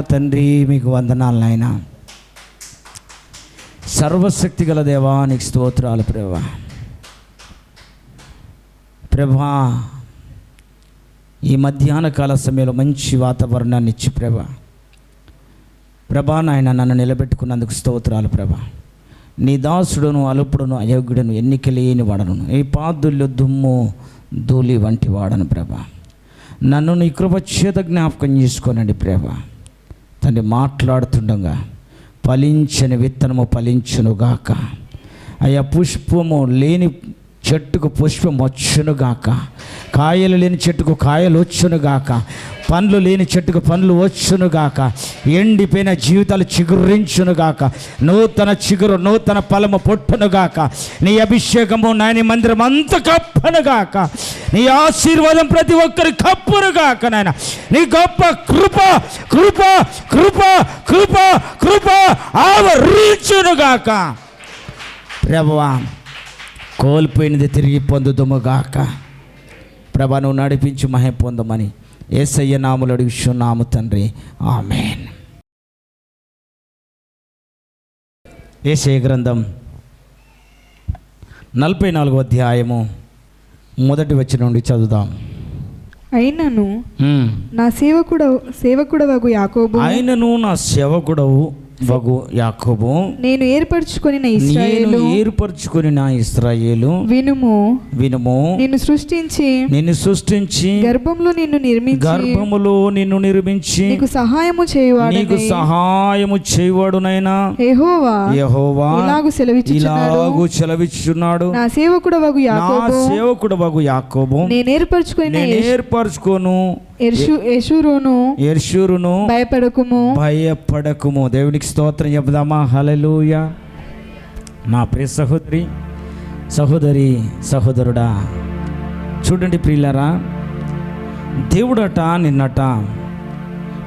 తండ్రి మీకు వందనాలు నాయన. సర్వశక్తి గల దేవా నీకు స్తోత్రాలు ప్రభా. ప్రభా ఈ మధ్యాహ్న కాల సమయంలో మంచి వాతావరణాన్ని ఇచ్చి ప్రభా. ప్రభా నాయన నన్ను నిలబెట్టుకున్నందుకు స్తోత్రాలు ప్రభా. నీ దాసుడును అలుపుడును అయోగ్యుడును ఎన్నిక లేని వాడను. ఈ పాదుల్లో దుమ్ము ధూళి వంటి వాడను ప్రభా. నన్ను నీ కృపచేత జ్ఞాపకం చేసుకోనండి ప్రభా. తండ్రి మాట్లాడుతుండగా ఫలించని విత్తనము ఫలించునుగాక. అయ్యా పుష్పము లేని చెట్టుకు పుష్పం వచ్చునుగాక కాయలు లేని చెట్టుకు కాయలు వచ్చునుగాక పండ్లు లేని చెట్టుకు పండ్లు వచ్చునుగాక ఎండిపోయిన జీవితాలు చిగురించునుగాక నూతన చిగురు నూతన ఫలము పొట్టునుగాక నీ అభిషేకము నాయని మందిరం అంత కప్పనుగాక నీ ఆశీర్వాదం ప్రతి ఒక్కరి కప్పునుగాక నాయన. నీ గొప్ప కృప కృప కృప కృప కృప ఆవరించునుగాక ప్రభువా కోల్పోయినది తిరిగి పొందుదుముగాక ప్రభా నువ్వు నడిపించి మహే పొందమని ఏసయ్య నాములు అడుగుచున్నాము తండ్రి. ఆమెన్. ఏసయ్య గ్రంథం నలభై నాలుగో అధ్యాయము మొదటి వచ్చి నుండి చదువుదాం. అయినను. నా సేవకుడ సేవకుడవగు యాకోబు. ఆయనను నా సేవకుడవు వగు యాకోబు నేను ఏర్పరచుకొని నేను ఇస్రాయేలు ఏర్పరచుకుని నా ఇస్రాయేలు వినుము వినుము నిన్ను సృష్టించి నిన్ను సృష్టించి గర్భంలో నిన్ను నిర్మించి గర్భములో నిన్ను నిర్మించి నీకు సహాయము చేయువాడు నీకు సహాయము చేయవాడునైనా. యెహోవా యెహోవా ఇలాగు సెలవిచ్చుచున్నాడు. ఇలాగు చెలవిచ్చుచున్నాడు నా సేవకుడవగు నా యాకోబు సేవకుడు బగు యాకోబు నేను ఏర్పరచుకొని నేను ఏర్పరచుకోను. భయపడకుము. భయపడకుము. దేవునికి స్తోత్రం చెప్దామా హలలుయ నా ప్రియ సహోదరి సహోదరి సహోదరుడా చూడండి ప్రియులరా దేవుడట నిన్నట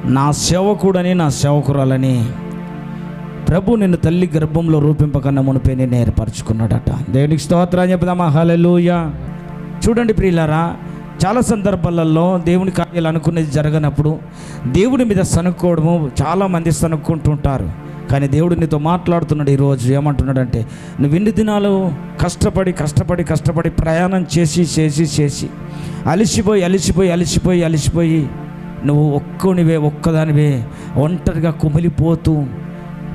నా సేవకుడని నా సేవకురాలని ప్రభు నిన్ను తల్లి గర్భంలో రూపింపకన్నా మునిపే నేను ఏర్పరచుకున్నాడట. దేవునికి స్తోత్రం చెప్దామా హలలుయ చూడండి ప్రియులారా చాలా సందర్భాలలో దేవుని కార్యాలు అనుకునేది జరగనప్పుడు దేవుడి మీద సనుక్కోవడము చాలామంది సనుక్కుంటుంటారు. కానీ దేవుడు నీతో మాట్లాడుతున్నాడు ఈరోజు. ఏమంటున్నాడంటే నువ్వు ఎన్ని దినాలు కష్టపడి కష్టపడి కష్టపడి ప్రయాణం చేసి చేసి చేసి అలిసిపోయి అలిసిపోయి అలిసిపోయి అలిసిపోయి నువ్వు ఒక్కనివే ఒక్కదానివే ఒంటరిగా కుమిలిపోతూ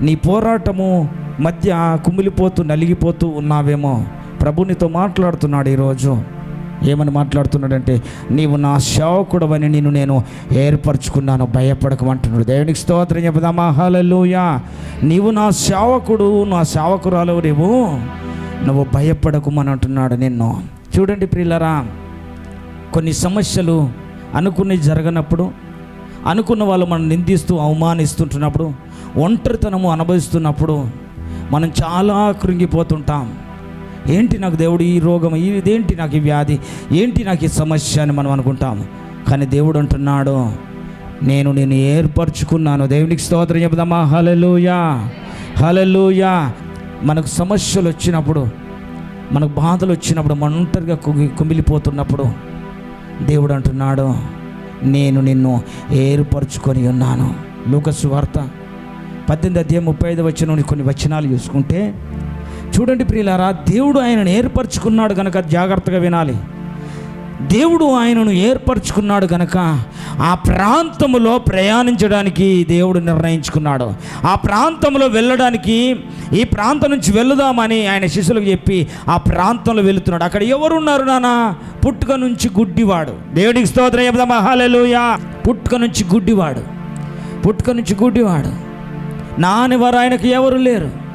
నీ పోరాటము మధ్య కుమిలిపోతూ నలిగిపోతూ ఉన్నావేమో. ప్రభునితో మాట్లాడుతున్నాడు ఈరోజు. ఏమని మాట్లాడుతున్నాడంటే నీవు నా సేవకుడవని నేను నేను ఏర్పరచుకున్నాను. భయపడకమంటున్నాడు. దేవునికి స్తోత్రం చెబుదామా? హలలుయా నీవు నా సేవకుడు నా సేవకురాలు నీవు. నువ్వు భయపడకమని అంటున్నాడు నిన్ను. చూడండి ప్రియులరా కొన్ని సమస్యలు అనుకుని జరగనప్పుడు అనుకున్న వాళ్ళు మనం నిందిస్తూ అవమానిస్తుంటున్నప్పుడు ఒంటరితనము అనుభవిస్తున్నప్పుడు మనం చాలా కృంగిపోతుంటాం. ఏంటి నాకు దేవుడు ఈ రోగం? ఈ- ఇదేంటి నాకు ఈ వ్యాధి? ఏంటి నాకు ఈ సమస్య అని మనం అనుకుంటాం కానీ దేవుడు అంటున్నాడు నేను నేను ఏర్పరచుకున్నాను. దేవునికి స్తోత్రం చెబుదామా? హలలుయా హలలుయా మనకు సమస్యలు వచ్చినప్పుడు మనకు బాధలు వచ్చినప్పుడు మనం ఒంటరిగా కుంగి కుమిలిపోతున్నప్పుడు దేవుడు అంటున్నాడు నేను నిన్ను ఏర్పరచుకొని ఉన్నాను. లూకసు వార్త పద్దెనిమిది అధ్యాయం ముప్పై ఐదు వచ్చిన కొన్ని వచనాలు చూసుకుంటే చూడండి ప్రియులారా దేవుడు ఆయనను ఏర్పరచుకున్నాడు కనుక జాగ్రత్తగా వినాలి. దేవుడు ఆయనను ఏర్పరచుకున్నాడు గనక ఆ ప్రాంతములో ప్రయాణించడానికి దేవుడు నిర్ణయించుకున్నాడు. ఆ ప్రాంతంలో వెళ్ళడానికి ఈ ప్రాంతం నుంచి వెళుదామని ఆయన శిష్యులకు చెప్పి ఆ ప్రాంతంలో వెళుతున్నాడు. అక్కడ ఎవరున్నారు నానా? పుట్టుక నుంచి గుడ్డివాడు. దేవుడికి స్తోత్రం చెప్దామా? హల్లెలూయా. పుట్టుక నుంచి గుడ్డివాడు. పుట్టుక నుంచి గుడ్డివాడు. నానివారు ఆయనకు ఎవరు లేరు?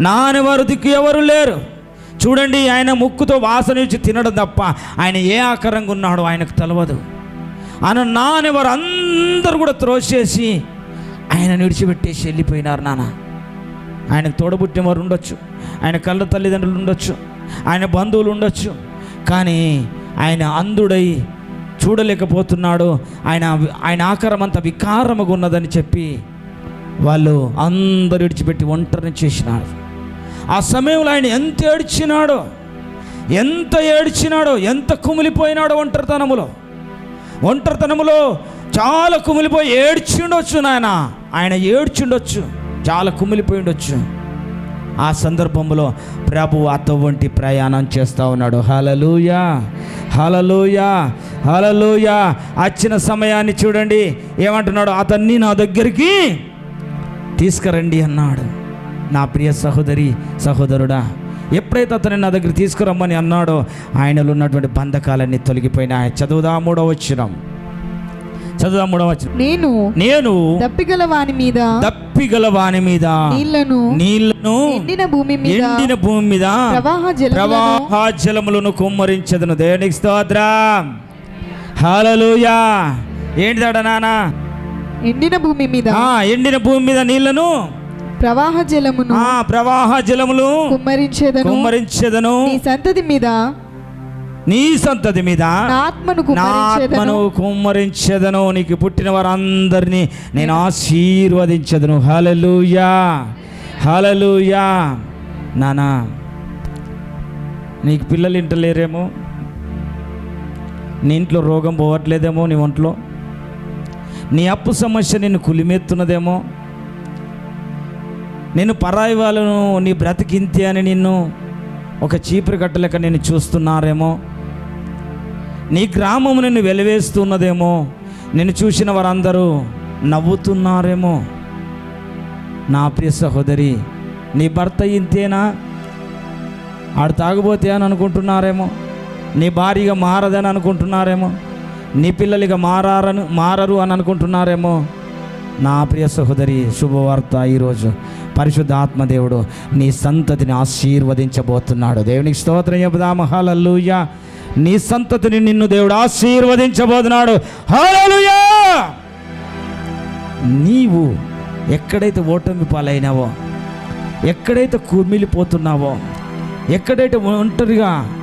నానివారు దిక్కు ఎవరు లేరు. చూడండి ఆయన ముక్కుతో వాసన ఇచ్చి తినడం తప్ప ఆయన ఏ ఆకారంగా ఉన్నాడో ఆయనకు తెలియదు ఆయన నానెవరు అందరూ కూడా త్రోసేసి ఆయన విడిచిపెట్టేసి వెళ్ళిపోయినారు నాన్న. ఆయనకు తోడబుట్టిన వారు ఉండొచ్చు ఆయన కళ్ళ తల్లిదండ్రులు ఉండొచ్చు ఆయన బంధువులు ఉండొచ్చు. కానీ ఆయన అంధుడై చూడలేకపోతున్నాడు. ఆయన ఆయన ఆకారం అంత వికారముగా ఉన్నదని చెప్పి వాళ్ళు అందరు విడిచిపెట్టి ఒంటరిని చేసినారు. ఆ సమయంలో ఆయన ఎంత ఏడ్చినాడో ఎంత ఏడ్చినాడో ఎంత కుమిలిపోయినాడో ఒంటరితనములో. ఒంటరితనములో చాలా కుమిలిపోయి ఏడ్చిండొచ్చు నాయన. ఆయన ఏడ్చిండొచ్చు చాలా కుమిలిపోయి ఉండొచ్చు ఆ సందర్భంలో ప్రభు అటువంటి ప్రయాణం చేస్తూ ఉన్నాడు. హలలుయా హలలుయా హలలుయా వచ్చిన సమయాన్ని చూడండి. ఏమంటున్నాడు? అతన్ని నా దగ్గరికి తీసుకురండి అన్నాడు. నా ప్రియ సహోదరి సహోదరుడా ఎప్పుడైతే అతన్ని నా దగ్గర తీసుకురమ్మని అన్నాడో ఆయనలో ఉన్నటువంటి బంధకాలన్నీ తొలగిపోయినాయి. చదువుదా మూడో వచ్చినాం చదువుదా మూడో వచ్చిన నేను నేను దప్పిగల వాని మీద దప్పిగల వాని మీద నీళ్ళను నీళ్ళను ఎండిన భూమి మీద ఎండిన భూమి మీద ప్రవాహ జలములను ప్రవాహ జలములను కుమ్మరించదును. దేవునికి స్తోత్రం. హల్లెలూయా. ఏంటిదాడ నానా? ఎండిన భూమి మీద ఎండిన భూమి మీద నీళ్ళను ప్రవాహ జలమును ఆ ప్రవాహ జలములు కుమ్మరించేదను. కుమ్మరించదను. నీ సంతతి మీద నీ సంతతి మీద ఆత్మను కుమ్మరించదను. నీకు పుట్టిన వారందరినీ నేను ఆశీర్వదించదను. హలలుయా హలలుయా నానా నీకు పిల్లలు ఇంటలేరేమో? నీ ఇంట్లో రోగం పోవట్లేదేమో నీ ఒంట్లో? నీ అప్పు సమస్య నిన్ను కులిమెత్తున్నదేమో? నేను పరాయి వాళ్ళను నీ బ్రతికింతే అని నిన్ను ఒక చీపురు కట్టలేక నేను చూస్తున్నారేమో. నీ గ్రామం నిన్ను వెలివేస్తున్నదేమో. నిన్ను చూసిన వారందరూ నవ్వుతున్నారేమో. నా ప్రియ సహోదరి నీ భర్త ఇంతేనా? ఆడు తాగుబోతే అని అనుకుంటున్నారేమో. నీ భార్యగా మారదని అనుకుంటున్నారేమో. నీ పిల్లలుగా మారారను మారరు అని అనుకుంటున్నారేమో. నా ప్రియ సహోదరి శుభవార్త ఈరోజు. పరిశుద్ధ ఆత్మదేవుడు నీ సంతతిని ఆశీర్వదించబోతున్నాడు. దేవునికి స్తోత్రం చెబుదాము. హల్లెలూయా. నీ సంతతిని నిన్ను దేవుడు ఆశీర్వదించబోతున్నాడు. నీవు ఎక్కడైతే ఓటమి పాలైనావో ఎక్కడైతే కుమిలిపోతున్నావో ఎక్కడైతే ఒంటరిగా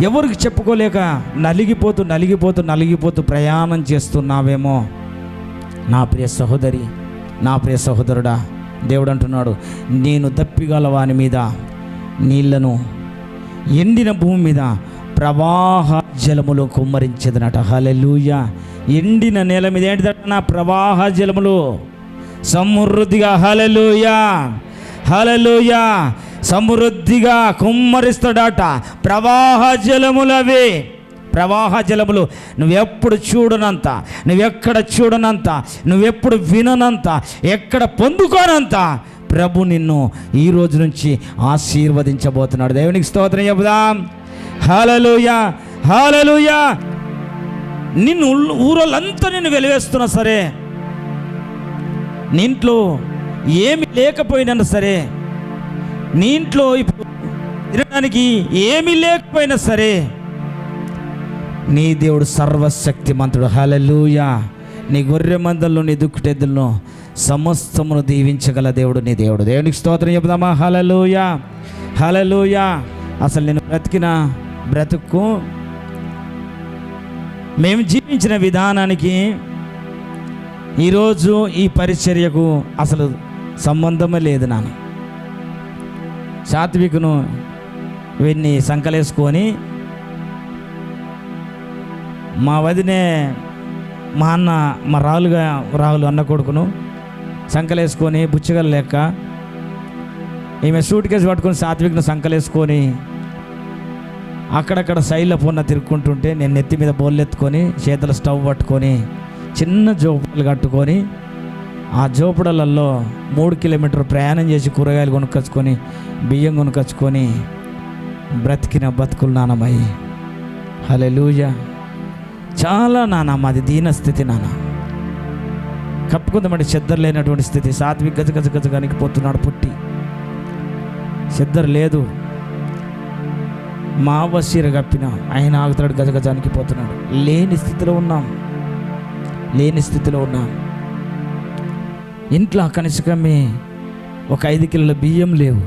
ఎవరికి చెప్పుకోలేక నలిగిపోతూ నలిగిపోతూ నలిగిపోతూ ప్రయాణం చేస్తున్నావేమో నా ప్రియ సహోదరి నా ప్రియ సహోదరుడా దేవుడు అంటున్నాడు నేను దప్పిగల వాని మీద నీళ్ళను ఎండిన భూమి మీద ప్రవాహ జలములు కుమ్మరించదనట. హలెలూయ ఎండిన నేల మీద ఏంటిదట నా ప్రవాహ జలములు. సమృద్ధిగా హలెలూయ హలెలూయ సమృద్ధిగా కుమ్మరిస్తాడట. ప్రవాహ జలములవి. ప్రవాహ జలములు నువ్వెప్పుడు చూడనంత నువ్వెక్కడ చూడనంత నువ్వెప్పుడు విననంత ఎక్కడ పొందుకోనంత ప్రభు నిన్ను ఈ రోజు నుంచి ఆశీర్వదించబోతున్నాడు. దేవునికి స్తోత్రం చెబుదాం. హాలలుయ హాలలుయ నిన్ను ఊ- ఊరోళ్ళంతా నిన్ను వెలివేస్తున్నా సరే. నీంట్లో ఏమి లేకపోయినా సరే నీ ఇంట్లో ఇప్పుడు తినడానికి ఏమీ లేకపోయినా సరే నీ దేవుడు సర్వశక్తిమంతుడు. హలలుయా నీ గొర్రె మందల్లో నీ దుక్కుటెద్దులను సమస్తమును దీవించగల దేవుడు నీ దేవుడు. దేవునికి స్తోత్రం చెబుదామా? హలలుయా హలలుయా అసలు నేను బ్రతికిన బ్రతుకు మేము జీవించిన విధానానికి ఈరోజు ఈ పరిచర్యకు అసలు సంబంధమే లేదు నాన్న. సాత్వికును వీడిని సంకలేసుకొని మా వదినే మా అన్న మా రాహుల్గా రాహుల్ అన్న కొడుకును సంకలేసుకొని బుచ్చగల లెక్క ఈమె సూట్ కేసు పట్టుకొని సాత్విక్ను సంకలేసుకొని అక్కడక్కడ సైడ్ల పొన్న తిరుక్కుంటుంటే నేను నెత్తి మీద బోల్లెత్తుకొని చేతుల స్టవ్ పట్టుకొని చిన్న జోపుడలు కట్టుకొని ఆ జోపుడలలో మూడు కిలోమీటర్ ప్రయాణం చేసి కూరగాయలు కొనుక్కొచ్చుకొని బియ్యం కొనుక్కొచ్చుకొని బ్రతికిన బతుకులు నానమయ్యి హలే లూజా చాలా నాన్న మాది దీన స్థితి నాన్న కప్పుకుందామంటే చెద్దరు లేనటువంటి స్థితి. సాత్విక్ గజ గజ గజ పోతున్నాడు పుట్టి. చెద్దరు లేదు. మా వసీర కప్పిన ఆయన ఆగుతాడు గజ గజానికి పోతున్నాడు. లేని స్థితిలో ఉన్నాం. లేని స్థితిలో ఉన్నాం. ఇంట్లో కనిష్కమే ఒక ఐదు కిలోల బియ్యం లేవు.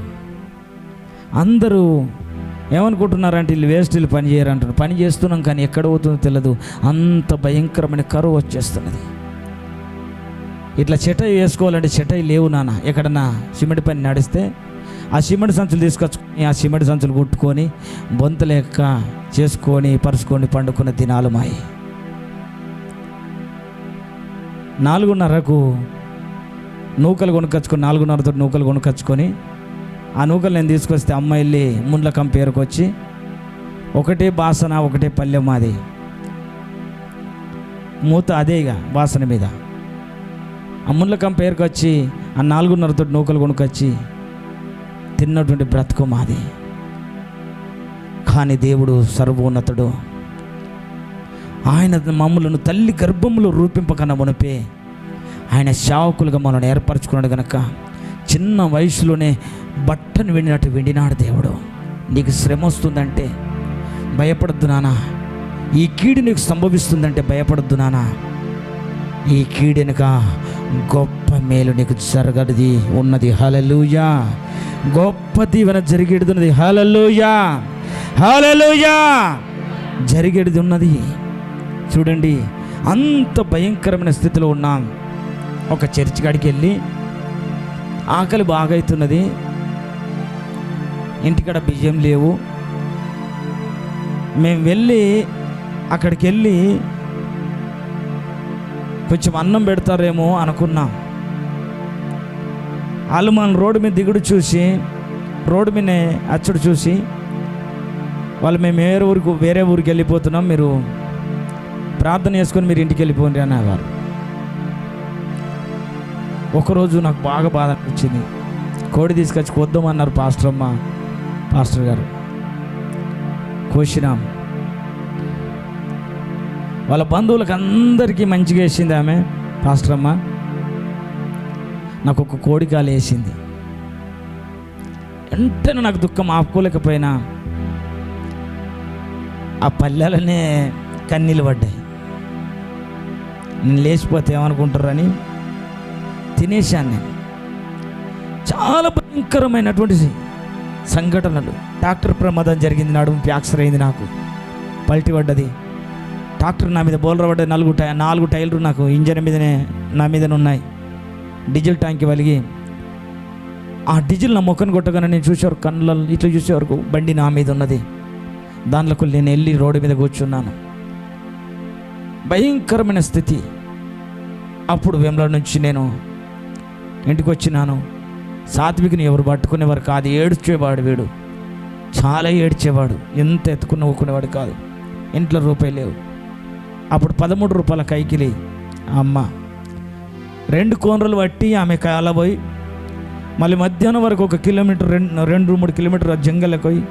అందరూ ఏమనుకుంటున్నారంటే వీళ్ళు వేస్ట్ వీళ్ళు పని చేయరంటారు పని చేస్తున్నాం కానీ ఎక్కడ పోతుందో తెలియదు అంత భయంకరమైన కరువు వచ్చేస్తున్నది. ఇట్లా చెటై వేసుకోవాలంటే చెటై లేవు నాన్న. ఎక్కడన్నా సిమెంట్ పని నడిస్తే ఆ సిమెంట్ సంచులు తీసుకొచ్చుకొని ఆ సిమెంట్ సంచులు కుట్టుకొని బొంత లెక్క చేసుకొని పరుచుకొని పండుకున్న దినాలు మాయి. నాలుగున్నరకు నూకలు కొనుక్కొచ్చుకొని నాలుగున్నరతో నూకలు కొనుక్కొచ్చుకొని ఆ నూకలు నేను తీసుకొస్తే అమ్మ వెళ్ళి ముండ్లకం పేరుకొచ్చి ఒకటే బాసన ఒకటే పల్లె మాది. మూత అదే ఇక బాసన మీద. ఆ ముండ్లకం పేరుకొచ్చి ఆ నాలుగున్నరతో నూకలు కొనుకొచ్చి తిన్నటువంటి బ్రతుకు మాది. కానీ దేవుడు సర్వోన్నతుడు. ఆయన మమ్మలను తల్లి గర్భములు రూపింపకన్నా మునిపే ఆయన శావకులుగా మనల్ని ఏర్పరచుకున్నాడు కనుక చిన్న వయసులోనే బట్టను వెండినట్టు వెండినాడు దేవుడు. నీకు శ్రమ వస్తుందంటే భయపడద్దు నానా. ఈ కీడు నీకు సంభవిస్తుందంటే భయపడద్దు నానా. ఈ కీడెనుక గొప్ప మేలు నీకు జరగడిది ఉన్నది. హలలుయా గొప్ప దీవెన జరిగేది హలలుయా హలలుయా జరిగేది ఉన్నది చూడండి అంత భయంకరమైన స్థితిలో ఉన్నాం. ఒక చర్చ్ కాడికి వెళ్ళి ఆకలి బాగా అవుతున్నది ఇంటికాడ బియ్యం లేవు. మేము వెళ్ళి అక్కడికి వెళ్ళి కొంచెం అన్నం పెడతారేమో అనుకున్నాం. వాళ్ళు మన రోడ్డు మీద దిగుడు చూసి రోడ్డు మీద అచ్చుడు చూసి వాళ్ళు మేము వేరే ఊరికి వేరే ఊరికి వెళ్ళిపోతున్నాం మీరు ప్రార్థన చేసుకొని మీరు ఇంటికి వెళ్ళిపోండి అనేవారు ఒకరోజు నాకు బాగా బాధ అనిపించింది. కోడి తీసుకొచ్చి కొద్దామన్నారు పాస్టర్ అమ్మ పాస్టర్ గారు. కోసినాం. వాళ్ళ బంధువులకు అందరికీ మంచిగా వేసింది ఆమె పాస్టర్ అమ్మ. నాకు ఒక కోడికాలు వేసింది. వెంటనే నాకు దుఃఖం ఆపుకోలేకపోయినా ఆ పల్లెలనే కన్నీళ్ళు పడ్డాయి. నేను లేచిపోతే ఏమనుకుంటారని తినేశాను నేను చాలా భయంకరమైనటువంటి సంఘటనలు. డాక్టర్ ప్రమాదం జరిగింది నడుము ఫ్యాక్చర్ అయింది నాకు. పల్టి పడ్డది. డాక్టర్ నా మీద బోలర్ పడ్డది నాలుగు టై నాలుగు టైర్లు నాకు ఇంజన్ మీదనే నా మీదనే ఉన్నాయి. డీజిల్ ట్యాంక్ వలిగి ఆ డీజిల్ నా మొక్కను కొట్టగానే నేను చూసేవారు కళ్ళ ఇట్లా చూసేవరకు బండి నా మీద ఉన్నది. దానిలోకి నేను వెళ్ళి రోడ్డు మీద కూర్చున్నాను. భయంకరమైన స్థితి. అప్పుడు వెమ్ల నుంచి నేను ఇంటికి వచ్చినాను. సాత్వికని ఎవరు పట్టుకునేవారు కాదు ఏడ్చేవాడు వీడు. చాలా ఏడ్చేవాడు ఎంత ఎత్తుకుని ఊకునేవాడు కాదు. ఇంట్లో రూపాయలు లేవు. అప్పుడు పదమూడు రూపాయల కైకిలి అమ్మ రెండు కోనరలు పట్టి ఆమె కాలబోయి మళ్ళీ మధ్యాహ్నం వరకు ఒక కిలోమీటర్ రెండు రెండు మూడు కిలోమీటర్ జంగల్కి పోయి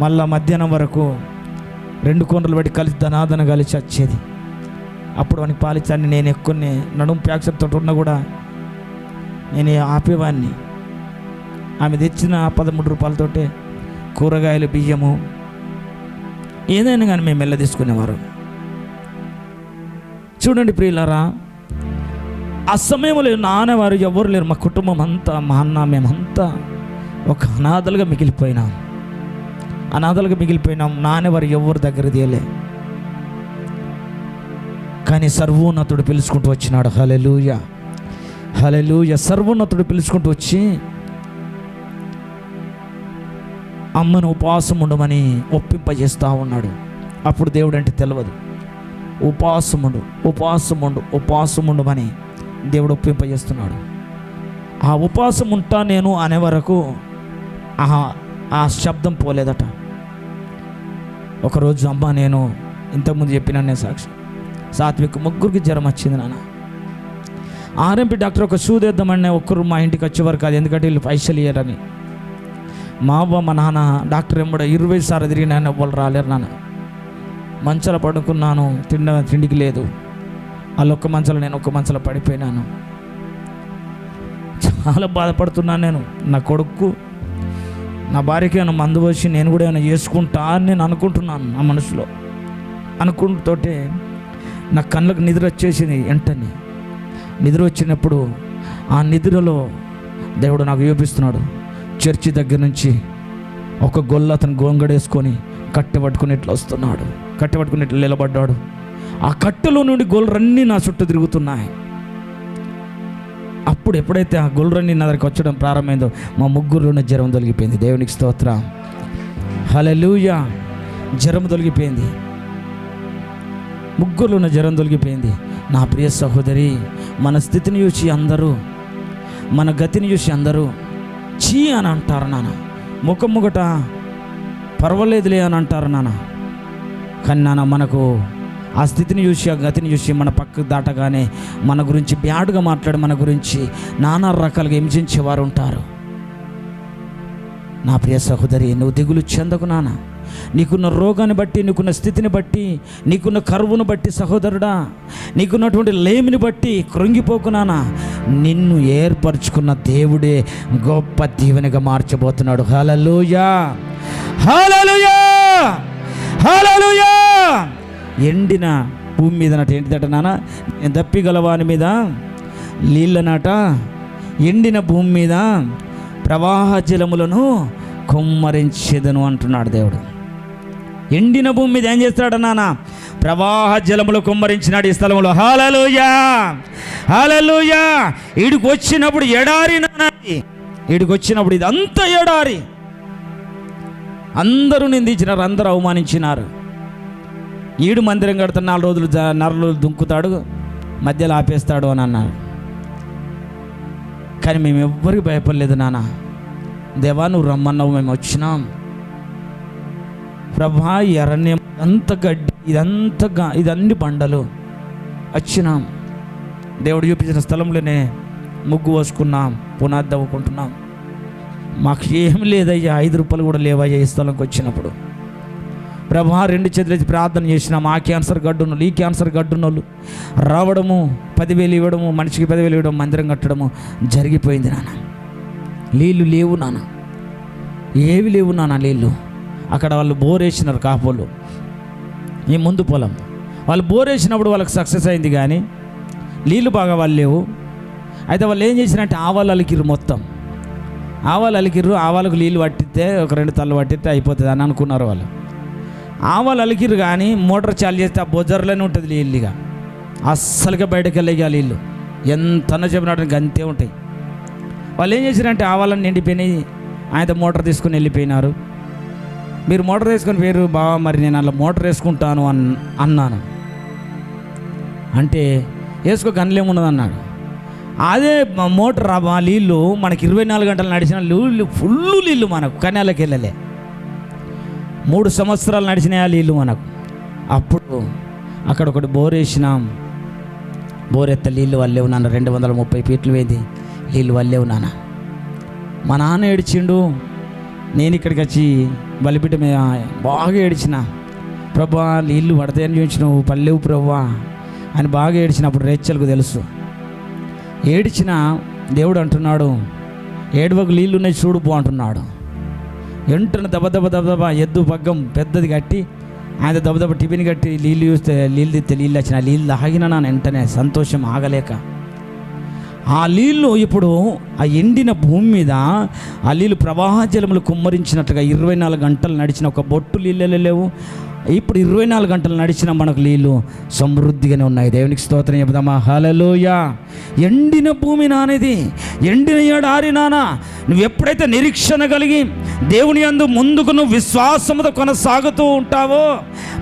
మళ్ళా మధ్యాహ్నం వరకు రెండు కోనరలు పట్టి కలిసి ధనాదన కలిసి వచ్చేది. అప్పుడు వానికి పాలిచాన్ని నేను ఎక్కువ నడుము ప్యాక్సర్తో ఉన్నా కూడా నేను ఆపేవాడిని ఆమె తెచ్చిన పదమూడు రూపాయలతోటే కూరగాయలు బియ్యము ఏదైనా కానీ మేము మెల్ల తీసుకునేవారు. చూడండి ప్రియులరా ఆ సమయంలో నాన్నవారు ఎవరు లేరు. మా కుటుంబం అంతా మా అన్న మేమంతా ఒక అనాథలుగా మిగిలిపోయినాం. అనాథలుగా మిగిలిపోయినాం. నాన్నవారు ఎవరు దగ్గర తీయలే కానీ సర్వోన్నతుడు పిలుచుకుంటూ వచ్చినాడు. హలెలుయా హలెలూయ సర్వోన్నతుడు పిలుచుకుంటూ వచ్చి అమ్మను ఉపవాసం ఉండమని ఒప్పింపజేస్తూ ఉన్నాడు. అప్పుడు దేవుడు అంటే తెలియదు ఉపవాసముండు ఉపవాసముండు ఉపవాసముండమని దేవుడు ఒప్పింపజేస్తున్నాడు. ఆ ఉపవాసం ఉంటా నేను అనే వరకు ఆ ఆ శబ్దం పోలేదట. ఒకరోజు అమ్మ నేను ఇంతకుముందు చెప్పిన నేను సాక్షి. సాత్విక్ ముగ్గురికి జ్వరం వచ్చింది నాన్న. ఆర్ఎంపీ డాక్టర్ ఒక సూదేద్దామని ఒక్కరు మా ఇంటికి వచ్చేవారు కాదు. ఎందుకంటే వీళ్ళు పైసలు ఇయ్యారని. మా అవ్వ మా నాన్న డాక్టర్ ఎంబడ ఇరవై సార్లు తిరిగిన ఎవ్వరు రాలేరు నాన్న. మంచాల పడుకున్నాను తిండ తిండికి లేదు. వాళ్ళు ఒక్క మంచాల నేను ఒక్క మంచాల పడిపోయినాను. చాలా బాధపడుతున్నాను నేను. నా కొడుకు నా భార్యకి ఏమైనా మందు వచ్చి నేను కూడా ఏమైనా చేసుకుంటా అని నేను అనుకుంటున్నాను నా మనసులో. అనుకుంటోటే నా కళ్ళకు నిద్ర వచ్చేసింది వెంటనే. నిద్ర వచ్చినప్పుడు ఆ నిద్రలో దేవుడు నాకు చూపిస్తున్నాడు చర్చి దగ్గర నుంచి ఒక గొల్ల అతను గోంగడేసుకొని కట్టె పట్టుకుని ఇట్లా వస్తున్నాడు. కట్టె పట్టుకుని ఇట్లా నిలబడ్డాడు. ఆ కట్టెలో నుండి గొల్లరన్నీ నా చుట్టూ తిరుగుతున్నాయి. అప్పుడు ఎప్పుడైతే ఆ గొల్లరన్నీ నా దగ్గరికి వచ్చడం ప్రారంభమైందో మా ముగ్గురులోనే జ్వరం తొలగిపోయింది. దేవునికి స్తోత్ర. హలెలూయా జ్వరం తొలగిపోయింది. ముగ్గురులోనే జ్వరం తొలగిపోయింది. నా ప్రియ సహోదరి మన స్థితిని చూసి అందరూ మన గతిని చూసి అందరూ చీ అని అంటారు నాన్న. ముఖం ముగట పర్వాలేదులే అని అంటారు నాన్న. కానీ నాన్న మనకు ఆ స్థితిని చూసి ఆ గతిని చూసి మన పక్కకు దాటగానే మన గురించి బ్యాడ్గా మాట్లాడి మన గురించి నానా రకాలుగా హింసించేవారు ఉంటారు. నా ప్రియ సహోదరి నువ్వు దిగులు చెందకు నాన్న. నీకున్న రోగాన్ని బట్టి నీకున్న స్థితిని బట్టి నీకున్న కరువును బట్టి సహోదరుడా నీకున్నటువంటి లేమిని బట్టి కృంగిపోకు నిన్ను ఏర్పరచుకున్న దేవుడే గొప్ప దీవెనగా మార్చబోతున్నాడు. హలలుయా హలలుయా హలలుయా ఎండిన భూమి మీద నాట ఏంటిదట నాన్న నేను? దప్పిగలవాని మీద? నీళ్ళ నాట? ఎండిన భూమి మీద? ప్రవాహ జలములను కుమ్మరించేదను అంటున్నాడు దేవుడు. ఎండిన భూమి మీద ఏం చేస్తాడు నాన్న? ప్రవాహ జలములు కుమ్మరించినాడు ఈ స్థలంలో హాలలుయా హాలలుయా ఈడికి వచ్చినప్పుడు ఎడారి నాన్నది ఈడికి వచ్చినప్పుడు ఇది అంత ఎడారి. అందరూ నిందించినారు అందరూ అవమానించినారు. ఈడు మందిరం కడుతున్న నాలుగు రోజులు నరలు దుంకుతాడు మధ్యలో ఆపేస్తాడు అని అన్నారు కానీ మేము ఎవ్వరికి భయపడలేదు నాన్న. దేవా నువ్వు రమ్మన్నావు మేము వచ్చినాం. ప్రభా ఈ అరణ్యం అంత గడ్డి ఇదంతా గా ఇదన్ని బండలు. వచ్చినాం. దేవుడు చూపించిన స్థలంలోనే ముగ్గు వేసుకున్నాం పునాది తవ్వుకుంటున్నాం. మాకు ఏం లేదయ్యా ఐదు రూపాయలు కూడా లేవయ్యా ఈ స్థలంకి వచ్చినప్పుడు. ప్రభా రెండు చేతులెత్తి ప్రార్థన చేసినాం. ఆ క్యాన్సర్ గడ్డున్నోళ్ళు ఈ క్యాన్సర్ గడ్డున్నోళ్ళు. రావడము పదివేలు ఇవ్వడము మనిషికి పదివేలు ఇవ్వడం మందిరం కట్టడము జరిగిపోయింది నాన్న. నీళ్ళు లేవు నాన్న. ఏవి లేవు నాన్న నీళ్ళు అక్కడ వాళ్ళు బోర్ వేసినారు ఈ ముందు పొలం. వాళ్ళు బోర్ వేసినప్పుడు వాళ్ళకి సక్సెస్ అయింది కానీ నీళ్ళు బాగా వాళ్ళు లేవు. అయితే వాళ్ళు ఏం చేసినట్టే ఆవాలు అలికిర్రు మొత్తం. ఆవాలు అలికిర్రు ఆవాలకు నీళ్ళు పట్టితే ఒక రెండు తల్లు పట్టితే అయిపోతుంది అని అనుకున్నారు వాళ్ళు. ఆవాలు అలికిర్రు కానీ మోటార్ చాలు చేస్తే ఆ బొజర్లోనే ఉంటుంది నీళ్ళుగా అస్సలుగా బయటకు వెళ్ళగా నీళ్ళు. ఎంతనో చెప్పినట్టు అంతే ఉంటాయి. వాళ్ళు ఏం చేసినారంటే ఆవాలని నిండిపోయినాయి. ఆయన మోటార్ తీసుకుని వెళ్ళిపోయినారు. మీరు మోటార్ వేసుకొని పేరు బావా మరి నేను అలా మోటార్ వేసుకుంటాను అన్ అన్నాను. అంటే వేసుకో గన్లేమున్నది అన్నాడు అదే మోటార్ ఆ మా నీళ్ళు మనకి ఇరవై నాలుగు గంటలు నడిచిన నీళ్ళు ఫుల్ నీళ్ళు మనకు కన్యాలకు వెళ్ళలే. మూడు సంవత్సరాలు నడిచినాయి ఆ నీళ్ళు మనకు. అప్పుడు అక్కడ ఒకటి బోర్ వేసినాం. బోరెత్త నీళ్ళు వల్లేవు నాన్న రెండు వందల ముప్పై ఫీట్లు వేది నీళ్ళు వల్లేవు నాన్న. మా నాన్న ఏడిచిండు నేను ఇక్కడికి వచ్చి బలిపిట మీద బాగా ఏడిచిన ప్రభా నీళ్ళు పడతాయని చూసినావు పల్లెవు ప్రభా అని బాగా ఏడిచినప్పుడు రేచలకు తెలుసు. ఏడిచిన దేవుడు అంటున్నాడు ఏడువకు నీళ్ళు ఉన్నాయి చూడు పో అంటున్నాడు. వెంటనే దెబ్బ దెబ్బ దెబ్బ ఎద్దు పగ్గం పెద్దది కట్టి ఆయన దెబ్బ దెబ్బ టిఫిన్ కట్టి నీళ్ళు చూస్తే నీళ్ళు తిస్తే నీళ్ళు వచ్చిన నీళ్ళు తాగిన నా వెంటనే సంతోషం ఆగలేక ఆ నీళ్ళు ఇప్పుడు ఆ ఎండిన భూమి మీద ఆ నీళ్ళు ప్రవాహ జలములు కుమ్మరించినట్టుగా ఇరవై నాలుగు గంటలు నడిచిన ఒక బొట్టు నీళ్ళు లేవు? ఇప్పుడు ఇరవై నాలుగు గంటలు నడిచిన మనకు నీళ్ళు సమృద్ధిగానే ఉన్నాయి. దేవునికి స్తోత్రం చెబుదామా? హలలోయ ఎండిన భూమి నానేది. ఎండిన ఏడారి నానా. నువ్వు ఎప్పుడైతే నిరీక్షణ కలిగి దేవుని యందు ముందుకు నువ్వు విశ్వాసముతో కొనసాగుతూ ఉంటావో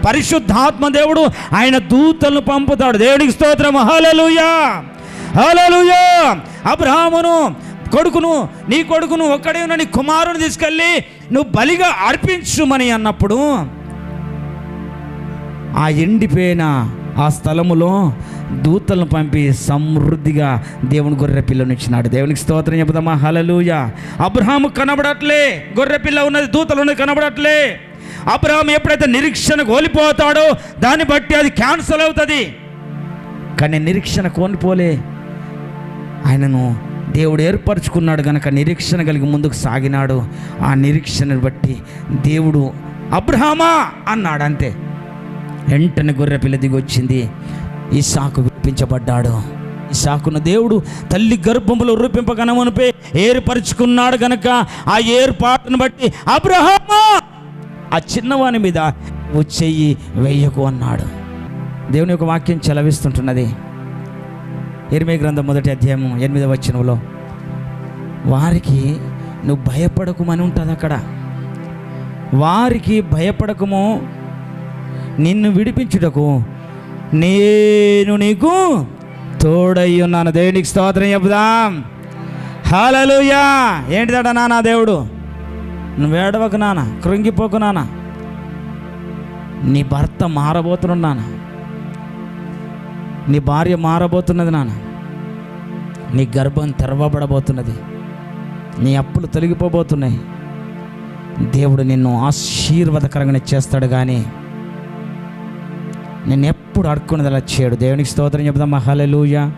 పరిశుద్ధాత్మ దేవుడు ఆయన దూతలను పంపుతాడు. దేవునికి స్తోత్రం హలలుయా హల్లెలూయా. అబ్రహామును కొడుకును నీ కొడుకును ఒక్కడే ఉన్న నీ కుమారుని తీసుకెళ్ళి నువ్వు బలిగా అర్పించుమని అన్నప్పుడు ఆ ఎండిపోయిన ఆ స్థలములో దూతలను పంపి సమృద్ధిగా దేవుని గొర్రె పిల్లను ఇచ్చినాడు. దేవునికి స్తోత్రం చెబుదామా? హలలుయ అబ్రహాము కనబడట్లే. గొర్రె పిల్ల ఉన్నది దూతలు ఉన్నది కనబడట్లే. అబ్రహాం ఎప్పుడైతే నిరీక్షణ కోల్పోతాడో దాన్ని బట్టి అది క్యాన్సల్ అవుతుంది. కానీ నిరీక్షణ కోల్పోలే. ఆయనను దేవుడు ఏర్పరచుకున్నాడు గనక నిరీక్షణ కలిగి ముందుకు సాగినాడు. ఆ నిరీక్షణను బట్టి దేవుడు అబ్రహామా! అన్నాడు అంతే. వెంటనే గొర్రె పిల్ల దిగి వచ్చింది. ఈ సాకు విడిపించబడ్డాడు ఈ సాకును దేవుడు తల్లి గర్భములో రూపింపగనమనిపై ఏర్పరచుకున్నాడు గనక ఆ ఏర్పాటును బట్టి అబ్రహామా! ఆ చిన్నవాని మీద చెయ్యి వెయ్యకు అన్నాడు. దేవుని యొక్క వాక్యం చెలవిస్తుంటున్నది. ఇరవై గ్రంథం మొదటి అధ్యాయం ఎనిమిదవ వచనంలో. వారికి నువ్వు భయపడకుమని ఉంటుంది అక్కడ. వారికి భయపడకము నిన్ను విడిపించుటకు. నేను నీకు తోడై ఉన్నాను. దేవునికి స్తోత్రం చెబుదాం హాలలుయా ఏంటిదట నానా దేవుడు? నువ్వు ఏడవకు నాన్న కృంగిపోకు నాన్న నీ భర్త మారబోతున్నాను నాన్న నీ భార్య మారబోతున్నది నాన్న. నీ గర్భం తెరవబడబోతున్నది. నీ అప్పులు తొలగిపోబోతున్నాయి. దేవుడు నిన్ను ఆశీర్వాదకరంగా చేస్తాడు కానీ నేను ఎప్పుడు అడుక్కున్నది అలా చేయడు. దేవునికి స్తోత్రం చెప్దాం హల్లెలూయా.